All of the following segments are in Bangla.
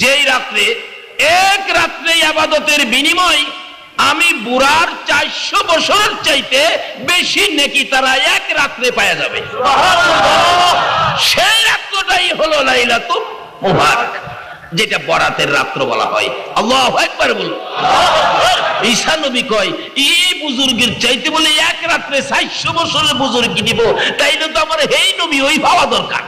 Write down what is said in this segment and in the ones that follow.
যেই রাত্রে, এক রাত্রে আবাদতের বিনিময় আমি বুড়ার চারশো বছর চাইতে বেশি নেকি তারা এক রাত্রে পাওয়া যাবে। সেই রাত্রটাই হলো লাইলাতুল মুবারক, যেটা বরাতের রাত্র বলা হয়। আল্লাহ একবার বলুন। ঈশা নবী কয়, এই বুজুর্গের চাইতে বলে এক রাত্রে চারশো বছরের বুজুর্গি দিব তাইলে তো আমার এই নবী, ওই পাওয়া দরকার।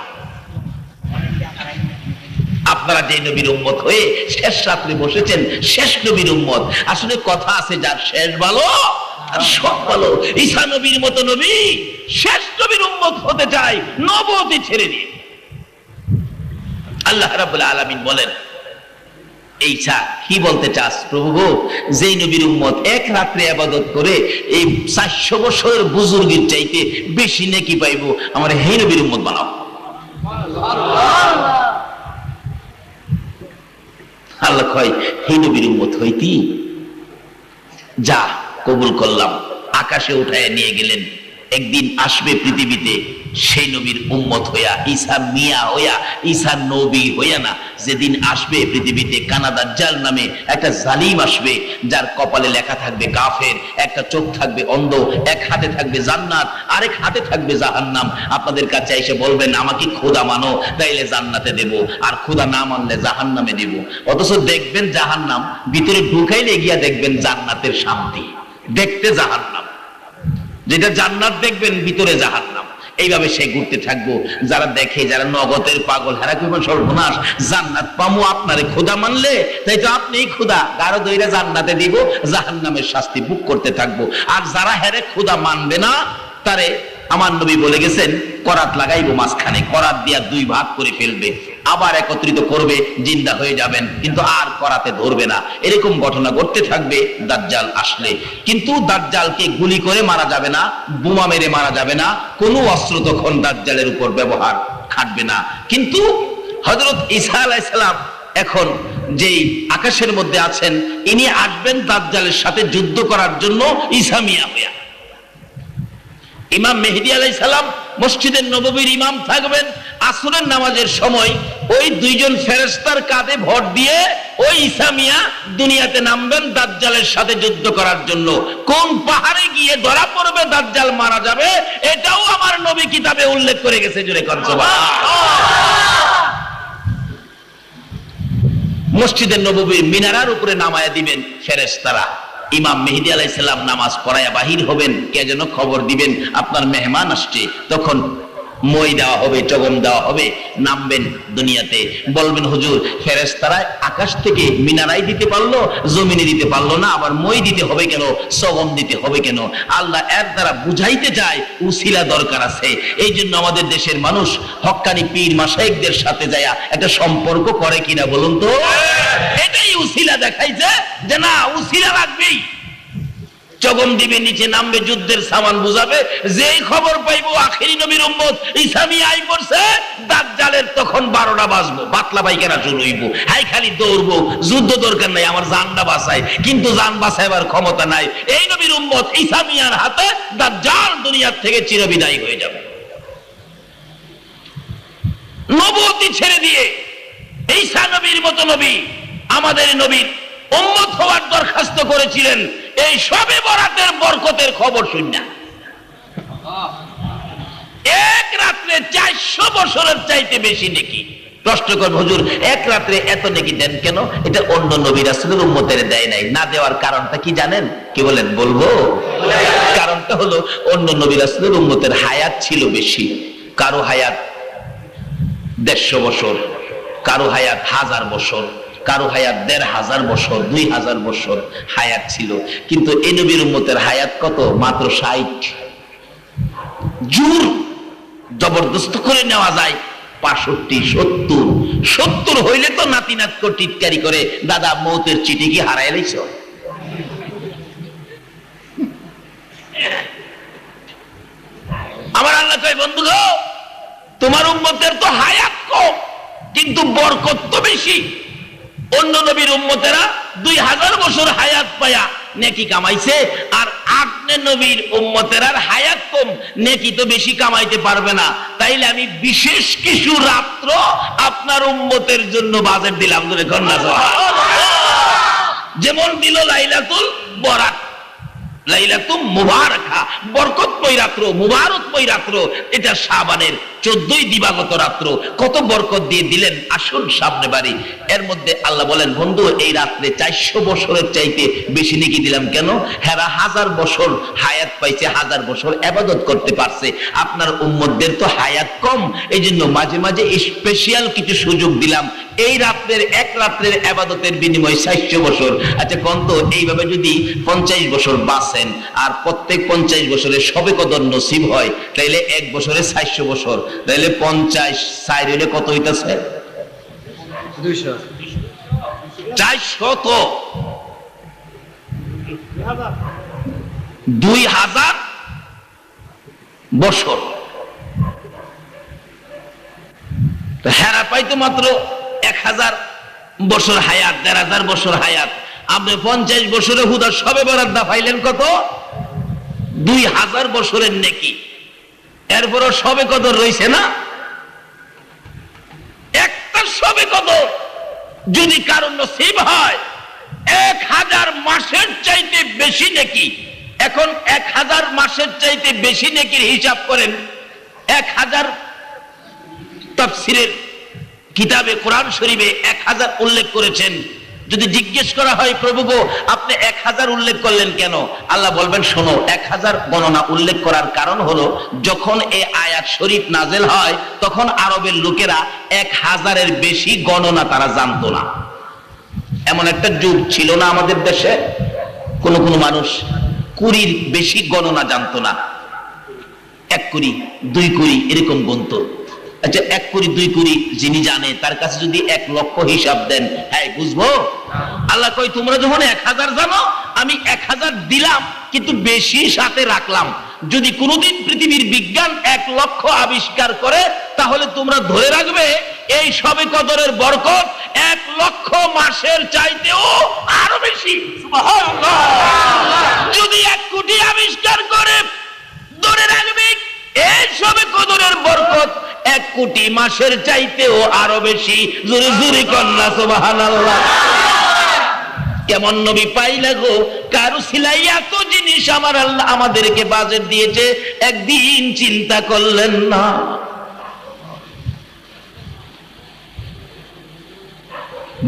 আপনারা যে নবীর উম্মত হয়ে শেষ রাত্রে বসেছেন, শেষ নবীর উম্মত। আসলে কথা আছে যার শেষ ভালো কি বলতে চাস প্রভু নবীর এক রাত্রে করে এই বুজুর্গের চাইতে বেশি নেকি পাইবো, আমার হে নবীর উম্মত বানাও। আল্লাহ কয়, হে নবীর উম্মত হইতি যা কবুল করলাম। আকাশে উঠায় নিয়ে গেলেন। একদিন আসবে পৃথিবীতে। সেই নবীর উম্মত হইয়া, ঈসা মিয়া হইয়া, ঈসা নবী হইয়া না, যেদিন আসবে পৃথিবীতে কানাদাজ্জাল নামে একটা জালিম আসবে, যার কপালে লেখা থাকবে কাফের, একটা চোখ থাকবে অন্ধ, এক হাতে থাকবে জান্নাত, আরেক হাতে থাকবে জাহান্নাম। আপনাদের কাছে এসে বলবেন, আমাকে খোদা মানো, তাইলে জান্নাতে দেব, আর খোদা না মানলে জাহান্নামে দেব। অথচ দেখবেন জাহান্নাম ভিতরে ঢুকাইলে গিয়া দেখবেন জান্নাতের শান্তি, দেখতে জাহান্নাম। যেটা জান্নাত দেখবেন, ভিতরে জাহান্নাম। এইভাবে সে ঘুরতে থাকব। যারা দেখে, যারা নগদের পাগল, হারা কইবেন সর্বনাশ, জান্নাত পামু আপনারে খোদা মানলে, তাই তো আপনিই খোদা গারো দইরা জান্নাতে দিব, জাহান্নামের শাস্তি বুক করতে থাকব। আর যারা হেরে খোদা মানবে না, তারে আমার নবী বলে গেছেন, করাত লাগাইবো মাঝখানে, করাত দিয়া দুই ভাগ করে ফেলবে। আবার একত্রিত করবে, জিন্দা হয়ে যাবেন। কিন্তু আর করাতে ধরবে না। এরকম ঘটনা ঘটতে থাকবে, দাজ্জাল আসলে। কিন্তু দাজ্জালকে গুলি করে মারা যাবে না, বোমা মেরে মারা যাবে না। কোনো অস্ত্র তখন দাজ্জালের উপর ব্যবহার খাটবে না। কিন্তু হজরত ঈসা আলাইসালাম এখন যেই আকাশের মধ্যে আছেন, ইনি আসবেন দাজ্জালের সাথে যুদ্ধ করার জন্য ইসামিয়া হইয়া। ইমাম মেহেদি আলাই সালাম মসজিদের নববীর ইমাম থাকবেন আসরের নামাজের সময় ওই দুইজন ফেরেস্তার কাঁধে ভর দিয়ে ওই ইসামিয়া দুনিয়াতে নামবেন দাজ্জালের সাথে যুদ্ধ করার জন্য। কোন পাহাড়ে গিয়ে ধরা পড়বে দাজ্জাল মারা যাবে, এটাও আমার নবী কিতাবে উল্লেখ করে গেছে জুড়ে কনসবা মসজিদের নববীর মিনারার উপরে নামায়া দিবেন ফেরেস্তারা ইমাম মেহেদি আলাইসাল্লাম নামাজ পড়ায়া বাহির হবেন, কে যেন খবর দিবেন, আপনার মেহমান আসছে। তখন মই দেওয়া হবে চগম দেওয়া হবে, নামবেন দুনিয়াতে। বলবেন, হুজুর ফেরেস্তারা আকাশ থেকে মিনারাই দিতে পারল, জমিনে দিতে পারল না, আবার মই দিতে হবে কেন সগম দিতে হবে কেন? আল্লাহ এর দ্বারা বুঝাইতে যায় উসিলা দরকার আছে। এই জন্য আমাদের দেশের মানুষ হক্কানি পীর মাসাইকদের সাথে যায় একটা সম্পর্ক করে কিনা বলুন তো? এটাই উসিলা দেখাইছে যে না, উসিলা লাগবেই। চগম দিবে, নিচে নামবে, যুদ্ধের সামান বুঝাবে। যেই খবর পাইবো, আখেরি নবীর উম্মত, ইসামি আই করছে, দাজ্জালের তখন বারোটা বাজবো, বাতলা পাইকারা হইব। হাই খালি দৌড়বো, যুদ্ধ দরকার নাই, আমার জানটা বাঁচাই কিন্তু জান বাঁচাইবার ক্ষমতা নাই। এই নবীর উম্মত, ইসামিয়ার হাতে দাজ্জাল দুনিয়ার থেকে চিরবিদায় হয়ে যাবে। নবতী ছেড়ে দিয়ে, ঈসা নবীর মতো নবী, আমাদের নবীর উম্মত হওয়ার দরখাস্ত করেছিলেন এই সবে বরাতের বরকতের খবর শুননা এক রাত্রে চারশো বছরের চাইতে বেশি নাকি। প্রশ্ন কর, হুজুর, এক রাত্রে এত নাকি দেন কেন? এটা অন্য নবী রাসূলের উম্মতের দেয় নাই। না দেওয়ার কারণটা কি জানেন? কি বলেন, বলব? কারণটা হলো, অন্য নবী রাসূলের উম্মতের হায়াত ছিল বেশি। কারও হায়াত দেড়শো বছর, কারও হায়াত হাজার বছর। কারও হায়াত দেড় হাজার বছর, দুই হাজার বছর হায়াত ছিল। কিন্তু এ নবীর উম্মতের হায়াত কত? মাত্র ষাট। জোর জবরদস্ত করে নেওয়া যায়। পাঁষট্টি সত্তর। সত্তর হইলে তো নাতি নাতক টিটকারি করে, দাদা, মৌতের চিঠি কি হারাই লাইছ? আমার আল্লাহ কয়, বন্ধু তোমার উম্মতের তো হায়াত কম, কিন্তু বরকত তো বেশি। অন্য নবীর উম্মতেরা দুই হাজার বছর হায়াত পায়া নেকি কামাইছে, আর আপনি নবীর উম্মতের আর হায়াত কম, নেকি তো বেশি কামাইতে পারবে না। তাইলে আমি বিশেষ কিছু রাত্র আপনার উম্মতের জন্য বাজেট দিলাম, ধরে কন্যা যেমন দিল লাইলাতুল বরাত লাইলাতুম মুবারাকা বরকতময় রাত্র মুবারকময় রাত্র এটা শাবানের চোদ্দই দিবাগত রাত্র। কত বরকত দিয়ে দিলেন আসুন সামনে বাড়ি। এর মধ্যে আল্লাহ বলেন, বন্ধু, এই রাত্রে চারশো বছরের চাইতে বেশি নাকি দিলাম কেন? হেরা হাজার বছর হায়াত পাইছে, হাজার বছর আবাদত করতে পারছে। আপনার উম্মতদের তো হায়াত কম। এই জন্য মাঝে মাঝে স্পেশাল কিছু সুযোগ দিলাম। এই রাত্রের এক রাত্রের আবাদতের বিনিময়ে চারশো বছর। আচ্ছা কন্ত এইভাবে যদি পঞ্চাশ বছর বাঁচেন আর প্রত্যেক পঞ্চাশ বছরে সবে কদর নসিব হয় তাইলে এক বছরে চারশো বছর। তাইলে পঞ্চাশ সাইড হইলে কত হইতেছে? দুইশো। চারশত দুই হাজার বছর। তো হেরা পাইতো মাত্র হাজার বছর হায়াত, দেড় হাজার বছর হায়াত। আপনি পঞ্চাশ বছরে হুদা সবে বরাদ্দা পাইলেন কত? দুই হাজার বছরের নেকি। এরপরও সবে কদর রয়েছে না? একটা সবে কদর যদি কারণ নসিব হয়, এক হাজার মাসের চাইতে বেশি নাকি। এখন এক হাজার মাসের চাইতে বেশি নাকির হিসাব করেন, এক হাজার তাফসিরের কিতাবে কোরআন শরীফে এক হাজার উল্লেখ করেছেন। যদি জিজ্ঞেস করা হয়, প্রভু গো, আপনি এক হাজার উল্লেখ করলেন কেন? আল্লাহ বলবেন, শোনো, এক হাজার গণনা উল্লেখ করার কারণ হলো, যখন এই আয়াত শরীফ নাজেল হয়, তখন আরবের লোকেরা এক হাজারের বেশি গণনা তারা জানতো না। এমন একটা যুগ ছিল না আমাদের দেশে। কোন কোন মানুষ কুড়ির বেশি গণনা জানতো না। এক কুড়ি, দুই কুড়ি এরকম গন্ত আচ্ছা এক কুড়ি, দুই কুড়ি যিনি জানে, তার কাছে যদি এক লক্ষ হিসাব দেন হ্যাঁ বুঝব? আল্লাহ কই তোমরা যখন এক হাজার জানো, আমি এক হাজার দিলাম, কিন্তু বেশি সাথে রাখলাম। যদি কোনোদিন পৃথিবীর বিজ্ঞান এক লক্ষ আবিষ্কার করে, তাহলে তোমরা ধরে রাখবে, এই সবে কদরের বরকত এক লক্ষ মাসের চাইতেও আরও বেশি। যদি এক কোটি আবিষ্কার করে, ধরে রাখবে কদরের বরকত এক কোটি মাসের চাইতেও আরও বেশি। জোরে জোরে কন্যা কেমন নবী কারু সিলাই এত জিনিস আমার আল্লাহ আমাদেরকে বাজেট দিয়েছে, একদিন চিন্তা করলেন না।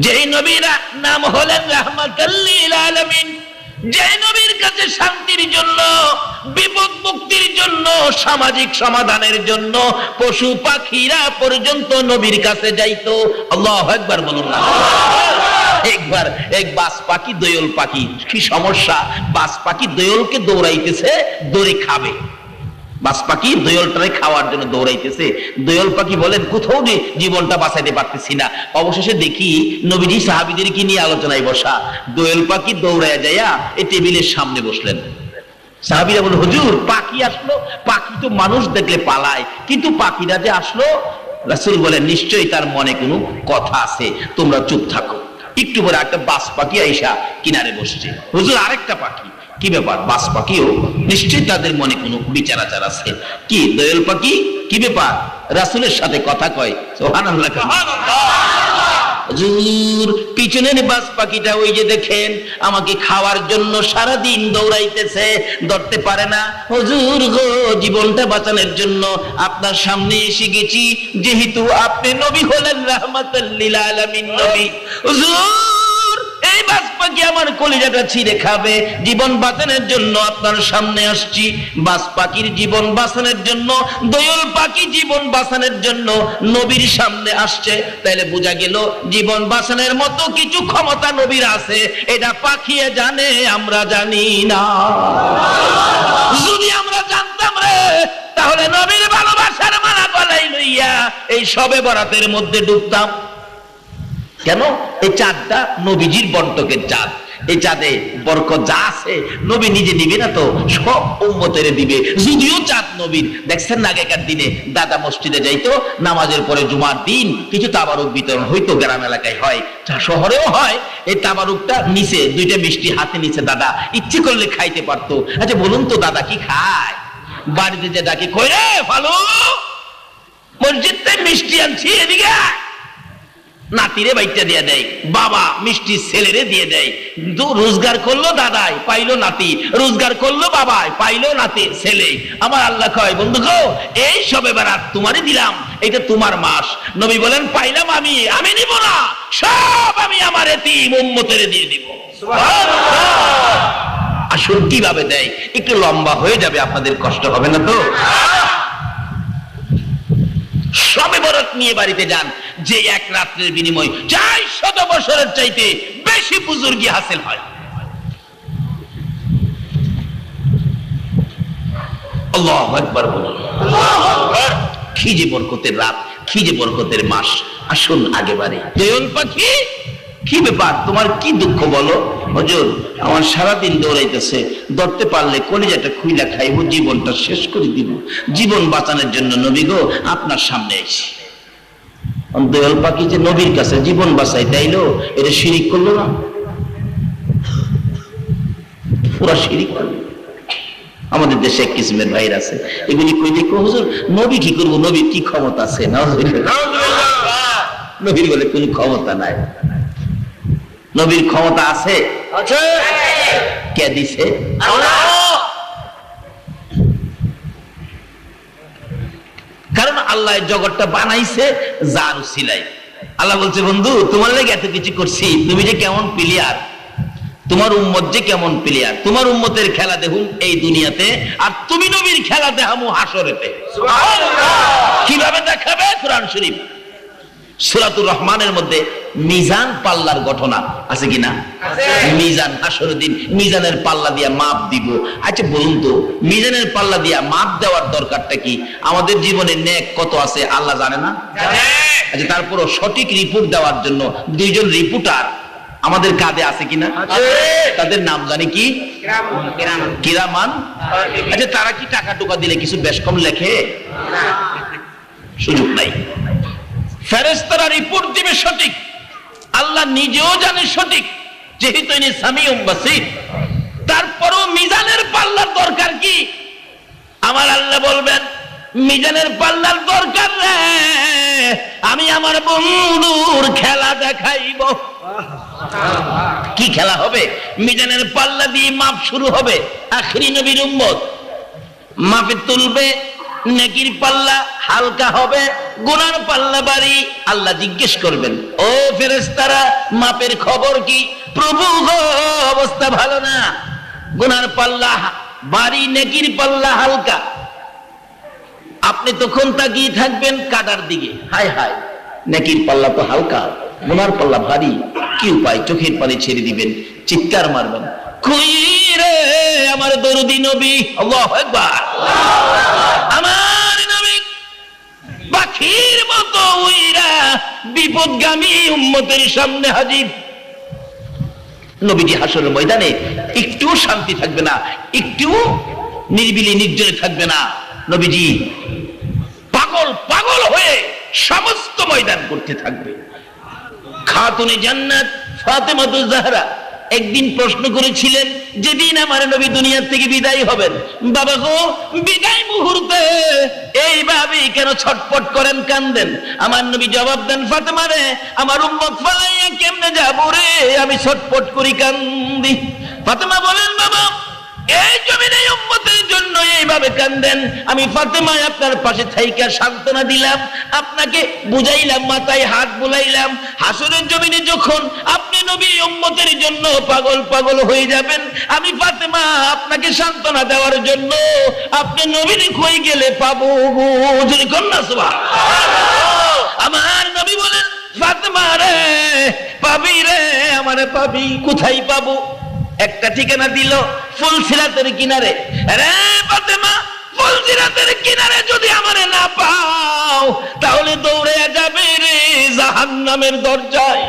যেই নবীরা নাম হলেন রাহমাতাল্লিল আলামিন যে কাছে শান্তির জন্য, বিপদ মুক্তির জন্য, সামাজিক সমাধানের জন্য পশু পাখিরা পর্যন্ত নবীর কাছে যাইত। আল্লাহ একবার বলুন না। একবার এক বাস পাখি দোয়ল পাখি, কি সমস্যা? বাস পাখি দোয়লকে দৌড়াইতেছে, দৌড়ে খাবে। বাস পাখি দোয়লটারে খাওয়ার জন্য দৌড়াইতেছে। দোয়ল পাখি বলেন, কোথাও নে জীবনটা বাঁচাইতে পারতেছি না। অবশেষে দেখি নবীজি সাহাবিদের কি নিয়ে আলোচনায় বসা। দোয়েল পাখি দৌড়ায় যাইয়া এই টেবিলের সামনে বসলেন। সাহাবিরা বলে হুজুর, পাখি আসলো। পাখি তো মানুষ দেখলে পালায়। কিন্তু পাখিরা যে আসলো, রাসূল বলেন, নিশ্চয়ই তার মনে কোনো কথা আছে। তোমরা চুপ থাকো। একটু পরে একটা বাস পাখি আইসা কিনারে বসছে। হুজুর, আরেকটা পাখি। কি ব্যাপার? বাস পাখিও? নিশ্চয়ই তাদের মনে কোনো বিচার আছে। কি, দোয়েল পাখি? কি ব্যাপার? রাসূলের সাথে কথা কয়। আমাকে খাওয়ার জন্য দৌড়াইতেছে পারে না। জীবনটা বাঁচানোর জন্য আপনার সামনে এসে গেছি, যেহেতু আপনি নবী হলেন রাহমাতাল্লিল আলামিন নবী। হুজুর! বাস পাখি আমার কলিজাটা ছিঁড়ে খাবে। জীবন বাঁচানোর জন্য আপনার সামনে আসছি। বাস পাখির জীবন বাঁচানোর জন্য, দোয়ল পাখি জীবন বাঁচানোর জন্য নবীর সামনে আসছে। তাইলে বোঝা গেল, জীবন বাঁচানোর মতো কিছু ক্ষমতা নবীর আছে। এটা পাখিয়ে জানে, আমরা জানি না। যদি আমরা জানতাম রে, তাহলে নবীর ভালোবাসার মালা গলাই লইয়া এই সবে বরাতের মধ্যে ডুবতাম। কেন? এই চাঁদটা নবীজির বন্টকের চাঁদ। এই চাঁদে বরকত যা আছে, নবী নিজে নিবে না তো? সব উম্মতের দিবে। যদিও চাঁদ নবীর। দেখছেন আগেকার দিনে দাদা মসজিদে যাইতো, নামাজের পরে জুমার দিন কিছু তাবারুক বিতরণ হইতো গ্রাম এলাকায় হয় শহরেও হয়। এই তাবারুকটা নিচে, দুইটা মিষ্টি হাতে নিচে দাদা ইচ্ছে করলে খাইতে পারতো। আচ্ছা বলুন তো দাদা কি খায়? বাড়িতে যে ডাকে, কই রে ভালো মসজিদে মিষ্টি আনছি, এদিকে। নাতিরে বাইকটা দিয়ে দেয়, বাবা মিষ্টি ছেলেরে দিয়ে দেয়। রোজগার করল দাদাই, পাইলো নাতি। রোজগার করল বাবাই, পাইলো নাতি, ছেলে। আমার আল্লাহ কয়, বন্ধু গো, এই সবে বেড়াত তোমারই দিলাম। এটা তোমার মাস। নবী বলেন, পাইলাম আমি আমি নিব না। সব আমি আমার এতিম উম্মতের দিয়ে দিব। আসুন কীভাবে দেয়? একটু লম্বা হয়ে যাবে, আপনাদের কষ্ট হবে না তো? সবে বরত নিয়ে বাড়িতে যান, যে এক রাত্রের বিনিময় যাই শত বছরের চাইতে বেশি বুজুর্গি হাসিল হয়। যে বরকতের রাত যে বরকতের মাস, আসুন আগে বাড়ি। পাখি কি ব্যাপার? তোমার কি দুঃখ বলো? হজুর আমার সারাদিন দৌড়াইতেছে। ধরতে পারলে কলিজাটা খুইলা খাইব জীবনটা শেষ করে দিব। জীবন বাঁচানোর জন্য নবী গো আপনার সামনে এসে দয়াল পাখি যে নবীর কাছে জীবন বাঁচাই তাইলো এটা শিরিক করল না? পুরা শিরিক করল। আমাদের দেশে এক কিসিমের ভাইর আছে। এগুলি কইলে কো হুজুর? নবী কি করব? নবীর কি ক্ষমতা আছে? না নবীর বলে কোন ক্ষমতা নাই। নবীর ক্ষমতা আছে? কে দিছে? কারণ আল্লাহ জগৎটা বানাইছে যার সিলাই আল্লাহ বলছে বন্ধু তোমার লেগে এত কিছু করছি তুমি যে কেমন প্লেয়ার তোমার উম্মত যে কেমন প্লেয়ার তোমার উম্মতের খেলা দেখুন এই দুনিয়াতে আর তুমি নবীর খেলা দেখামু হাসরেতে। কীভাবে দেখাবে? কোরআন শরীফ। সুরাতুর রহমানের মধ্যে মিজান পাল্লার ঘটনা আছে কিনা? মিজান হাসর দিন মিজানের পাল্লা দিয়া মাপ দিব। আচ্ছা বলুন তো মিজানের পাল্লা দিয়া মাপ দেওয়ার দরকারটা কি? আমাদের জীবনে নেক কত আছে আল্লাহ জানে না? আচ্ছা তারপরও সঠিক রিপোর্ট দেওয়ার জন্য দুইজন রিপোর্টার আমাদের কাঁধে আছে কিনা? তাদের নাম জানি কি? কিরামান। আচ্ছা তারা কি টাকা টুকা দিলে কিছু বেশ কম লেখে? সুযোগ নাই। ফেরেস্তারা রিপোর্ট দিবে সঠিক। আল্লাহ নিজেও জানে সঠিক, যেহেতু ইনি সামিউম বাসির। তারপরও মিজানের পাল্লার দরকার কি? আমার আল্লাহ বলবেন, মিজানের পাল্লার দরকার রে, আমি আমার বন্ধুর খেলা দেখাইব। কি খেলা হবে? মিজানের পাল্লা দিয়ে মাপ শুরু হবে। আখরি নবীর উম্মত। মাপে তুলবে নেকির পাল্লা হালকা হবে, গুনার পাল্লা বাড়ি আল্লাহ জিজ্ঞেস করবেন। ও ফেরেস্তারা মাপের খবর কি? প্রভু অবস্থা ভালো না। গুনার পাল্লা বাড়ি নেকির পাল্লা হালকা। আপনি তখন তাকিয়ে থাকবেন কাটার দিকে। হায় হায়, নেকির পাল্লা তো হালকা, গুনার পাল্লা ভারী। কি উপায়? চোখের পানি ছেড়ে দিবেন, চিৎকার মারবেন। কই রে আমার দরদি নবী। আমার নবী পাখির মতো উইরা বিপদগামী উম্মতের সামনে হাজির। নবীজি ময়দানে একটু শান্তি থাকবে না, একটু নির্বিলি নির্জনে থাকবে না। নবীজি পাগল পাগল হয়ে সমস্ত ময়দান করতে থাকবে। খাতুনে জান্নাত জাহরা একদিন প্রশ্ন করেছিলেন, যেদিন আমার নবী দুনিয়ার থেকে বিদায় হবেন, বাবা গো, বিদায় মুহূর্তে এইভাবে কেন ছটপট করেন, কান্দেন? আমার নবী জবাব দেন ফাতেমা রে আমার উম্মত ফালাইয়া কেমনে যাব রে? আমি ছটপট করি, কান্দি। ফাতেমা বলেন, বাবা এই জমিনে উম্মতের জন্য এইভাবে কান্দেন। আমি ফাতেমায় আপনার পাশে থাইকা সান্ত্বনা দিলাম। আপনাকে বুঝাইলাম, মাথায় হাত বুলাইলাম। হাসরের জমিনে যখন আপনি নবী উম্মতের জন্য পাগল পাগল হয়ে যাবেন, আমি ফাতেমা, আপনাকে সান্ত্বনা দেওয়ার জন্য আপনি নবীর কই গেলে পাবো কন্যা সুবহান আমার নবী বলেন, ফাতেমা রে, পাবি রে, আমারে পাবি, কোথায় পাবো? একটা ঠিকানা দিল ফুলসিরাতের কিনারে। রে ফাতেমা ফুলসিরাতের কিনারে যদি আমারে না পাও, তাহলে দৌড়ে যাবে রে জাহান্নামের দরজায়।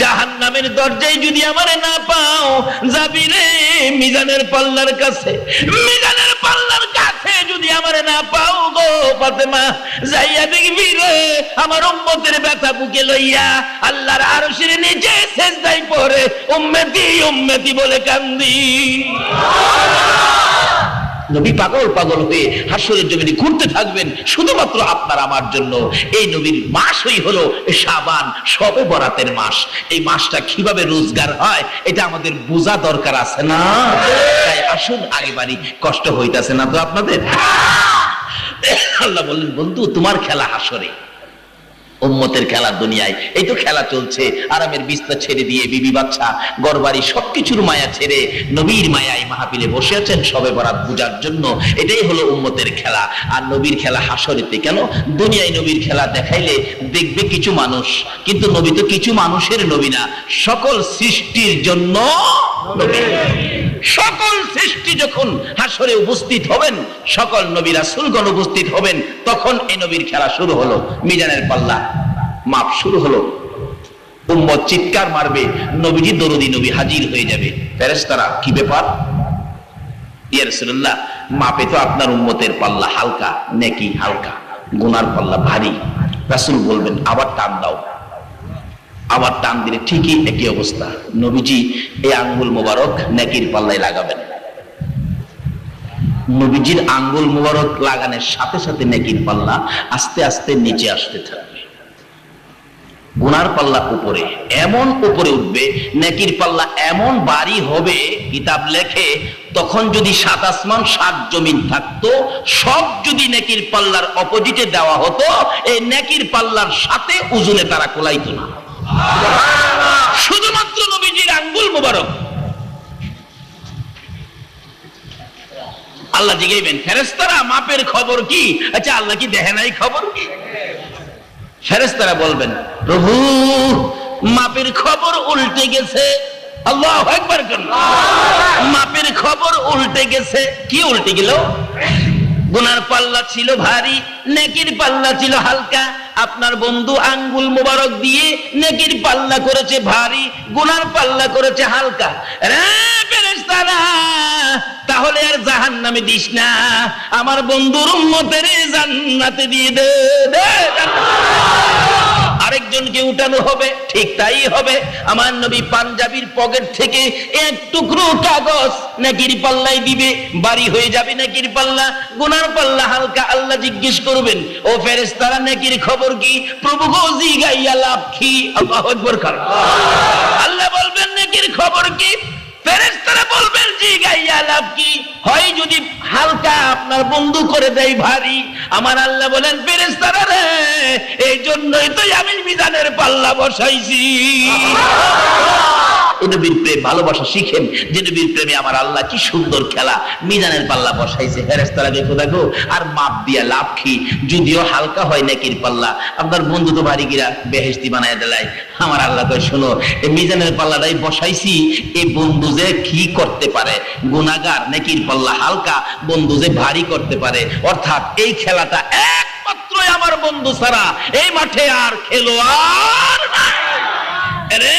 জাহান নামের দরজায় যদি আমারে না পাও, যাবি রে মিজানের পাল্লার কাছে। মিজানের পাল্লার কাছে যদি আমারে না পাও গো ফাতেমা, যাইয়া দেখবি রে আমার উম্মতের ব্যথা বুকে লইয়া আল্লাহর আরশের নিচে সেজদায় পড়ে, উম্মতি উম্মতি বলে কান্দি। নবী পাগল পাগল হয়ে হাসরের জমিনে ঘুরতে থাকবেন, শুধুমাত্র আপনার আমার জন্য। এই নবীর মাসই হলো সাবান সবে বরাতের মাস। এই মাসটা কীভাবে রোজগার হয়, এটা আমাদের বোঝা দরকার আছে না? তাই আসুন আগে বাড়ি, কষ্ট হইতাছে না তো আপনাদের? আল্লাহ বললেন, বন্ধু, তোমার খেলা হাসরে। উম্মতের খেলা দুনিয়ায়। এই তো খেলা চলছে। আরামের বিস্তার ছেড়ে দিয়ে বিবি বাচ্চা, গড়বাড়ি সবকিছুর মায়া ছেড়ে নবীর মায়ায় মাহাপিলে বসে আছেন সবে বরাত পূজার জন্য। এটাই হলো উম্মতের খেলা। আর নবীর খেলা হাসরেতে কেন? দুনিয়ায় নবীর খেলা দেখাইলে দেখবে কিছু মানুষ। কিন্তু নবী তো কিছু মানুষের নবী না। সকল সৃষ্টির জন্য নবী। সকল সৃষ্টি যখন হাসরে উপস্থিত হবেন, সকল নবী রাসূলগণ উপস্থিত হবেন, তখন এই নবীর খেলা শুরু হলো, মিজানের পাল্লা মাপ শুরু হলো। উম্মত চিৎকার মারবে, নবীজি দরদি নবী হাজির হয়ে যাবে। ফেরেশতারা, কি ব্যাপার? ইয়া রাসূলুল্লাহ, মাপে তো আপনার উম্মতের পাল্লা হালকা, নেকি হালকা, গুনার পাল্লা ভারী। রাসুল বলবেন, আবার টান দাও। আবার টান দিলে ঠিকই একই অবস্থা। নবীজি এই আঙ্গুল মোবারক নেকির পাল্লায় লাগাবেন। নবীজির আঙ্গুল মোবারক লাগানোর সাথে সাথে নেকির পাল্লা আস্তে আস্তে নিচে আসতে থাকবে। গুনার পাল্লা উপরে, এমন উপরে উঠবে, নেকির পাল্লা এমন বাড়ি হবে, কিতাব লেখে, তখন যদি সাত আসমান, সাত জমিন থাকতো, সব যদি নেকির পাল্লার অপোজিটে দেওয়া হতো, এই নেকির পাল্লার সাথে উজুনে তারা কোলাইতো না। শুধুমাত্র নবীজির আঙ্গুল মোবারক। আল্লাহ জিগাইবেন ফেরেস্তারা মাপের খবর কি? আচ্ছা আল্লাহ কি দেখে নাই খবর কি? ফেরেস্তারা বলবেন, প্রভু, মাপের খবর উল্টে গেছে। আল্লাহ একবার মাপের খবর উল্টে গেছে। কি উল্টে গেল? গুনার পাল্লা ছিল ভারী, নেকির পাল্লা ছিল হালকা। আপনার বন্ধু আঙ্গুল মোবারক দিয়ে নেকির পাল্লা করেছে ভারী, গুনার পাল্লা করেছে হালকা। তাহলে আর জাহান নামে দিস না। আমার বন্ধুর উন্মতের জান্নাতে দিয়ে দে আরেকজনকে উঠানো হবে, ঠিক তাই হবে। আমার নবী পাঞ্জাবির পকেট থেকে এক টুকরো কাগজ নাকির পাল্লাই দিবে, বাড়ি হয়ে যাবে নাকির পাল্লা, গুনার পাল্লা হালকা আল্লাহ জিজ্ঞেস করবেন, ও ফেরেশতারা, নাকির খবর কি? প্রভু গো জিগাইয়া লাভ কি? আল্লাহু আকবার কারণ আল্লাহ বলবেন, নাকির খবর কি? কি? হয় যদি হালকা আপনার বন্ধু করে দেয় ভারী, আমার আল্লাহ বলেন, ফেরেশতারা রে এই জন্যই তো আমি পাল্লা বসাইছি। ভালোবাসা শিখেন। যে নবীর প্রেমে আমার আল্লাহ কি সুন্দর খেলা। মিজানের পাল্লা বসাইছে। ফেরেশতারা দেখো দেখো। আর মাপ দিয়া লাভ যদিও হালকা হয় নাকির পাল্লা। আপনার বন্ধু তো বাড়ি গিরা বেহেস্তি বানায় দেলাই আমার আল্লাহ কয়, শোনো, এই মিজানের পাল্লাটাই বসাইছি। এই বন্ধু যে কি করতে পারে? গুনাগার নেকির পাল্লা হালকা। বন্ধু যে ভারী করতে পারে। অর্থাৎ এই খেলাটা একমাত্রই আমার বন্ধু ছাড়া এই মাঠে আর নাই। রে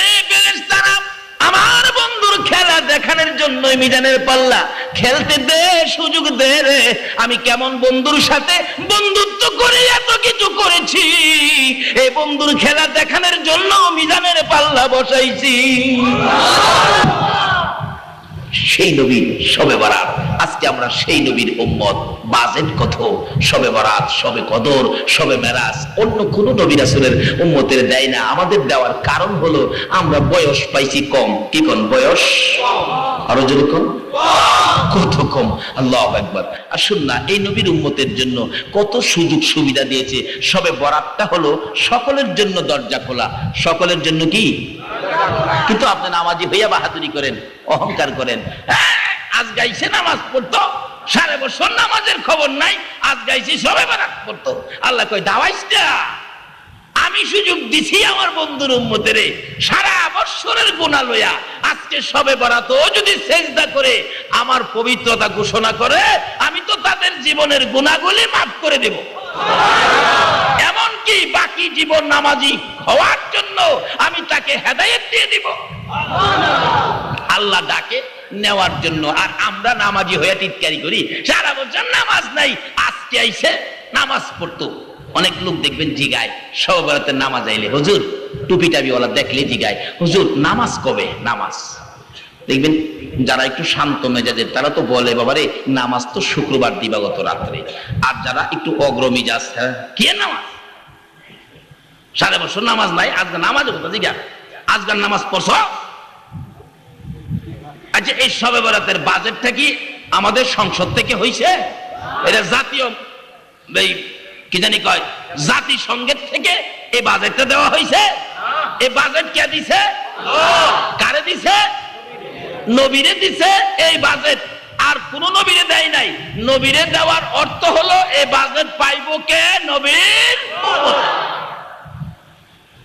আমার বন্ধুর খেলা দেখানোর জন্য মিজানের পাল্লা। খেলতে দে, সুযোগ দে রে। আমি কেমন বন্ধুর সাথে বন্ধুত্ব করে এত কিছু করেছি? এই বন্ধুর খেলা দেখানোর জন্য মিজানের পাল্লা বসাইছি। সেই নবীর সবে বরাত। আজকে আমরা সেই নবীর উম্মত, বাজেট কত? সবে বরাত সবে কদর সবে মেরাজ, অন্য কোন নবী রাসূলের উম্মতের দেয় না। আমাদের দেওয়ার কারণ হলো আমরা বয়স পাইছি কম। কি কোন বয়স? আরও যদি কম? কত কম? আল্লাহ একবার আসুন না, এই নবীর উম্মতের জন্য কত সুযোগ সুবিধা দিয়েছে। সবে বরাতটা হলো সকলের জন্য দরজা খোলা। সকলের জন্য কি? কিন্তু আপনি নামাজি হইয়া বাহাদুরি করেন, অহংকার করেন। আজ গাইছে নামাজ পড়তো, সারা বছর নামাজের খবর নাই, আজ গাইছি সবে বারাত পড়তো। আল্লাহ কই দাওয়াইসটা আমি সুযোগ দিছি আমার বন্ধুর উম্মতেরে। সারা বৎসরের গুণা লইয়া আজকে সবে বরাত যদি সেজদা করে, আমার পবিত্রতা ঘোষণা করে, আমি তো তাদের জীবনের গুণাগুলি মাফ করে দেব। এমন কি বাকি জীবন নামাজি হওয়ার জন্য আমি তাকে হেদায়েত দিয়ে দিব? আল্লাহ ডাকে নেওয়ার জন্য। আর আমরা নামাজি হয়ে টিটকারি করি। সারা বছর নামাজ নাই, আজকে আইসে নামাজ পড়তো। অনেক লোক দেখবেন জিগায় সবরাতের নামাজ আইলে, হুজুর টুপি টাবিওয়ালা দেখলে জিগায়, হুজুর, নামাজ কবে? নামাজ। দেখবেন যারা একটু শান্ত মেজাজের, তারা তো বলে, বাবারে, নামাজ তো শুক্রবার দিবাগত রাত্রে। আর যারা একটু অগ্রমিজাজ হ্যাঁ কে নামাজ? সারা বছর নামাজ নাই আজকাল নামাজ জিগা আজকাল নামাজ পড়ছ? আচ্ছা এই সবে বরাতের বাজেটটা কি আমাদের সংসদ থেকে হইছে? এটা জাতীয়, এই কি জানি কয়, জাতিসংঘের থেকে এই বাজেটটা দেওয়া হয়েছে এই বাজেট কে দিছে? কারে দিছে? নবীরে দিছে এই বাজেট। আর কোন নবীরে দেয় নাই। নবীরে দেওয়ার অর্থ হলো, এই বাজেট পাইবো কে? নবীর।